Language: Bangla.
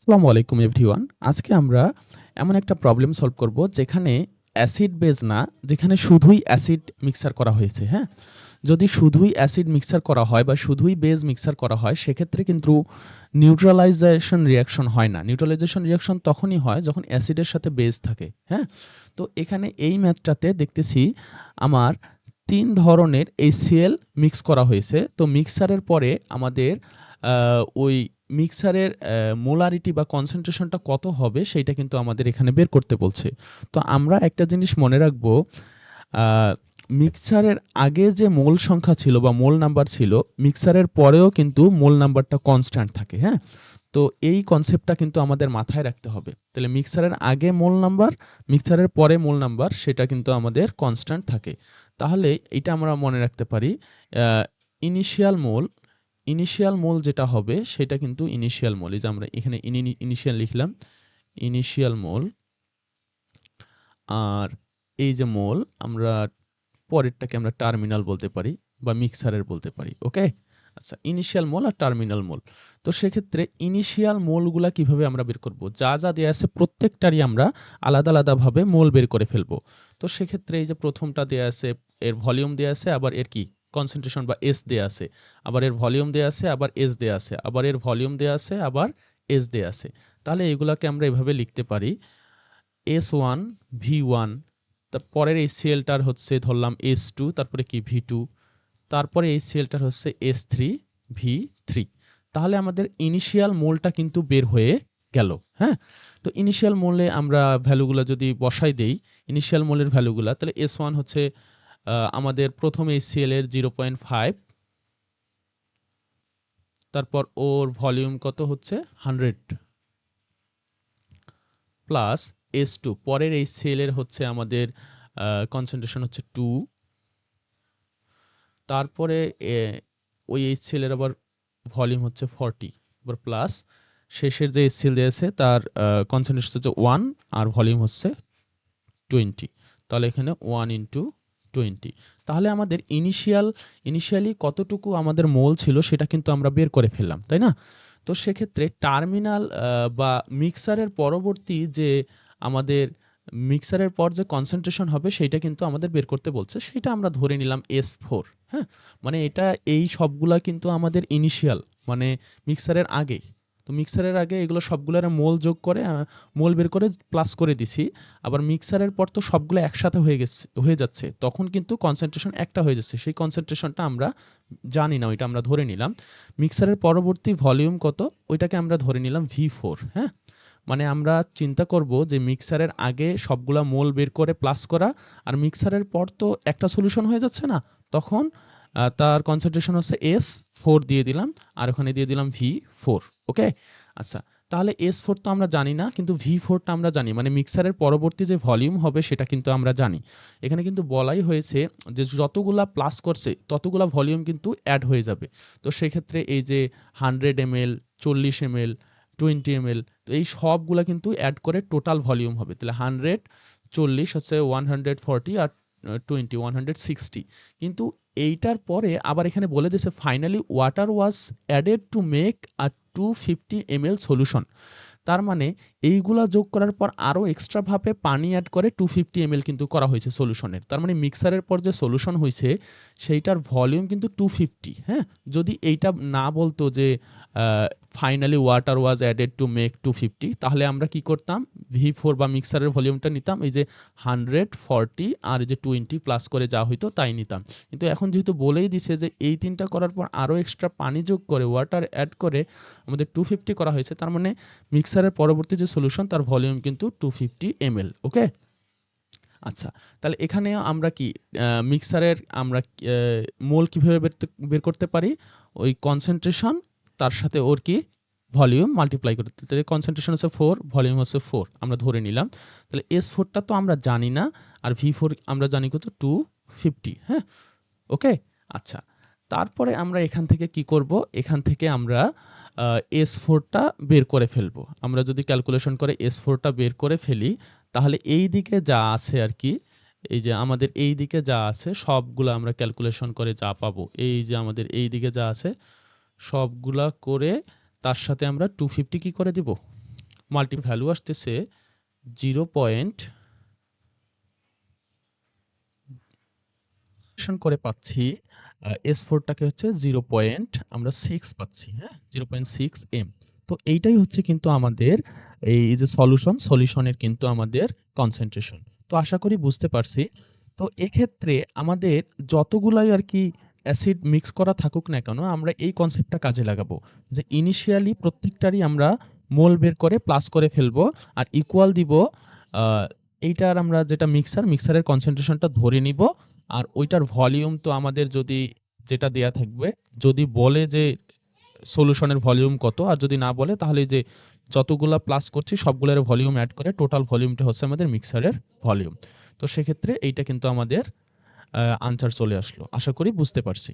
আসসালামু আলাইকুম এভরিওয়ান। আজকে আমরা এমন একটা প্রবলেম সলভ করব যেখানে অ্যাসিড বেজ না, যেখানে শুধুই অ্যাসিড মিক্সার করা হয়েছে হ্যাঁ? যদি শুধুই অ্যাসিড মিক্সার করা হয় বা শুধুই বেজ মিক্সার করা হয়, সেক্ষেত্রে কিন্তু নিউট্রালাইজেশন রিয়াকশন হয় না। নিউট্রালাইজেশন রিয়াকশন তখনই হয় যখন অ্যাসিডের সাথে বেজ থাকে হ্যাঁ? তো এখানে এই ম্যাথটাতে দেখতেছি আমার তিন ধরনের এই সিএল মিক্স করা হয়েছে। তো মিক্সারের পরে আমাদের ওই মিক্সারের মোলারিটি বা কনসেন্ট্রেশনটা কত হবে সেইটা কিন্তু আমাদের এখানে বের করতে বলছে। তো আমরা একটা জিনিস মনে রাখব মিক্সারের আগে যে মোল সংখ্যা ছিল বা মোল নাম্বার ছিল, মিক্সারের পরেও কিন্তু মোল নাম্বারটা কনস্ট্যান্ট থাকে হ্যাঁ? তো এই কনসেপ্টটা কিন্তু আমাদের মাথায় রাখতে হবে। তাহলে মিক্সারের আগে মোল নাম্বার, মিক্সারের পরে মোল নাম্বার, সেটা কিন্তু আমাদের কনস্ট্যান্ট থাকে। তাহলে এটা আমরা মনে রাখতে পারি ইনিশিয়াল মোল ইনিশিয়াল মোল যেটা হবে, সেটা কিন্তু ইনিশিয়াল মোল এই যে আমরা এখানে ইনিশিয়াল লিখলাম ইনিশিয়াল মোল আর এই যে মোল আমরা পরেরটাকে আমরা টার্মিনাল বলতে পারি, বা মিক্সারের বলতে পারি ওকে আচ্ছা ইনিশিয়াল মোল আর টার্মিনাল মোল তো সেক্ষেত্রে ইনিশিয়াল মোলগুলা কীভাবে আমরা বের করব? যা যা দেওয়া আছে প্রত্যেকটারই আমরা আলাদা আলাদাভাবে মোল বের করে ফেলব। তো সেক্ষেত্রে এই যে প্রথমটা দেওয়া আছে, এর ভলিউম দেওয়া আছে, আবার এর কি? কনসেন্ট্রেশন বা এস দেওয়া আছে। আবার এর ভলিউম দেওয়া আছে, আবার এস দেওয়া আছে। আবার এর ভলিউম দেওয়া আছে, আবার এস দেওয়া আছে। তাহলে এগুলাকে আমরা এভাবে লিখতে পারি। এস ওয়ান ভি ওয়ান তারপরের এই সিএলটার হচ্ছে ধরলাম এস টু তারপরে কি? ভি টু তারপরে এই সিএলটার হচ্ছে এস থ্রি ভি থ্রি তাহলে আমাদের ইনিশিয়াল মোলটা কিন্তু বের হয়ে গেল হ্যাঁ? তো ইনিশিয়াল মোলে আমরা ভ্যালুগুলো যদি বসাই দেই ইনিশিয়াল মোলের ভ্যালুগুলো তাহলে এস ওয়ান হচ্ছে আমাদের প্রথম সিএল এর জিরো পয়েন্ট ফাইভ তারপর ওর ভলিউম কত হচ্ছে? হান্ড্রেড প্লাস এস টু পরের এই সেলের হচ্ছে আমাদের কনসেন্ট্রেশন হচ্ছে টু তারপরে ওই এইচ সেলের আবার ভলিউম হচ্ছে ফর্টি এবার প্লাস শেষের যে এইচ সেল দিয়েছে তার কনসেন্ট্রেশন হচ্ছে ওয়ান আর ভলিউম হচ্ছে টোয়েন্টি তাহলে এখানে ওয়ান ইন্টু টোয়েন্টি তাহলে আমাদের ইনিশিয়াল ইনিশিয়ালি কতটুকু আমাদের মোল ছিল সেটা কিন্তু আমরা বের করে ফেললাম, তাই না? তো সেক্ষেত্রে টার্মিনাল বা মিক্সারের পরবর্তী যে আমাদের মিক্সারের পর যে কনসেন্ট্রেশন হবে সেইটা কিন্তু আমাদের বের করতে বলছে, সেটা আমরা ধরে নিলাম এস ফোর হ্যাঁ? মানে এটা এই সবগুলা কিন্তু আমাদের ইনিশিয়াল মানে মিক্সারের আগেই। তো মিক্সারের আগে এগুলো সবগুলোর মোল যোগ করে মোল বের করে প্লাস করে দিছি। আবার মিক্সারের পর তো সবগুলো একসাথে হয়ে গেছে, হয়ে যাচ্ছে। তখন কিন্তু কনসেন্ট্রেশন একটা হয়ে যাচ্ছে। সেই কনসেন্ট্রেশনটা আমরা জানি না, ওইটা আমরা ধরে নিলাম। মিক্সারের পরবর্তী ভলিউম কত? ওইটাকে আমরা ধরে নিলাম ভি ফোর হ্যাঁ? মানে আমরা চিন্তা করব যে মিক্সারের আগে সবগুলা মোল বের করে প্লাস করা, আর মিক্সারের পর তো একটা সলিউশন হয়ে যাচ্ছে না? তখন তার কনসেন্ট্রেশন হচ্ছে এস ফোর দিয়ে দিলাম, আর ওখানে দিয়ে দিলাম ভি ফোর ওকে আচ্ছা তাহলে এস ফোর তো আমরা জানি না, কিন্তু ভি ফোরটা আমরা জানি মানে মিক্সারের পরবর্তী যে ভলিউম হবে সেটা কিন্তু আমরা জানি। এখানে কিন্তু বলাই হয়েছে যে যতগুলা প্লাস করছে, ততগুলা ভলিউম কিন্তু অ্যাড হয়ে যাবে। তো সেক্ষেত্রে এই যে হান্ড্রেড এম এল চল্লিশ M L twenty M L তো এই সবগুলা কিন্তু অ্যাড করে টোটাল ভলিউম হবে। তাহলে হান্ড্রেড চল্লিশ হচ্ছে ওয়ান হান্ড্রেড ফর্টি আর টোয়েন্টি ওয়ান হান্ড্রেড সিক্সটি। কিন্তু এইটার পরে আবার এখানে বলে দিয়েছে finally water was added to make a two fifty M L solution তার মানে এইগুলা যোগ করার পর আরও এক্সট্রাভাবে পানি অ্যাড করে টু ফিফটি এম কিন্তু করা হয়েছে সলিউশনের তার মানে মিক্সারের পর যে সলিউশন হয়েছে, সেইটার ভলিউম কিন্তু টু ফিফটি হ্যাঁ? যদি এইটা না বলতো যে finally water was added to make two fifty তাহলে আমরা কি করতাম? ভি ফোর বা মিক্সারের ভলিউমটা নিতাম, এই যে হান্ড্রেড ফর্টি আর এই যে টোয়েন্টি প্লাস করে যা হইতো তাই নিতাম। কিন্তু এখন যেহেতু বলেই দিছে যে এই তিনটা করার পর আরও এক্সট্রা পানি যোগ করে ওয়াটার অ্যাড করে আমাদের টু ফিফটি করা হয়েছে, তার মানে মিক্সারের পরবর্তী যে সলিউশন তার ভলিউম কিন্তু টু ফিফটি এম ওকে আচ্ছা তাহলে এখানে আমরা কি মিক্সারের আমরা মোল কীভাবে বের করতে পারি? ওই কনসেন্ট্রেশন তার সাথে ওর কি? ভলিউম মাল্টিপ্লাই করতে তাহলে কনসেন্ট্রেশন হচ্ছে ফোর ভলিউম হচ্ছে ফোর আমরা ধরে নিলাম। তাহলে এস ফোরটা তো আমরা জানি না, আর ভি ফোর আমরা জানি কত? টু ফিফটি হ্যাঁ? ওকে আচ্ছা তারপরে আমরা এখান থেকে কি করব? এখান থেকে আমরা এস ফোরটা বের করে ফেলব। আমরা যদি ক্যালকুলেশন করে এস ফোরটা বের করে ফেলি, তাহলে এই দিকে যা আছে আর কি, এই যে আমাদের এই দিকে যা আছে, সবগুলো আমরা ক্যালকুলেশন করে যা পাবো। এই যে আমাদের এই দিকে যা আছে, সবগুলা করে তার সাথে আমরা টু ফিফটি কী করে দিব? মাল্টি ভ্যালু আসতেছে জিরো পয়েন্ট করে পাচ্ছি এস ফোরটাকে হচ্ছে জিরো পয়েন্ট আমরা সিক্স পাচ্ছি হ্যাঁ? জিরো পয়েন্ট সিক্স এম তো এইটাই হচ্ছে কিন্তু আমাদের এই যে সলিউশন সলিউশনের কিন্তু আমাদের কনসেন্ট্রেশন তো আশা করি বুঝতে পারছি। তো এক্ষেত্রে আমাদের যতগুলাই আর কি অ্যাসিড মিক্স করা থাকুক না কেন, আমরা এই কনসেপ্টটা কাজে লাগাবো। যে ইনিশিয়ালি প্রত্যেকটারই আমরা মোল বের করে প্লাস করে ফেলব আর ইকুয়াল দিব এইটার আমরা যেটা মিক্সার মিক্সারের কনসেন্ট্রেশনটা ধরে নিব। আর ওইটার ভলিউম তো আমাদের যদি যেটা দেয়া থাকবে, যদি বলে যে সলিউশনের ভলিউম কত, আর যদি না বলে, তাহলে যে যতগুলা প্লাস করছি, সবগুলোর ভলিউম অ্যাড করে টোটাল ভলিউমটা হচ্ছে আমাদের মিক্সারের ভলিউম তো সেক্ষেত্রে এইটা কিন্তু আমাদের আনসার চলে আসলো। আশা করি বুঝতে পারছি।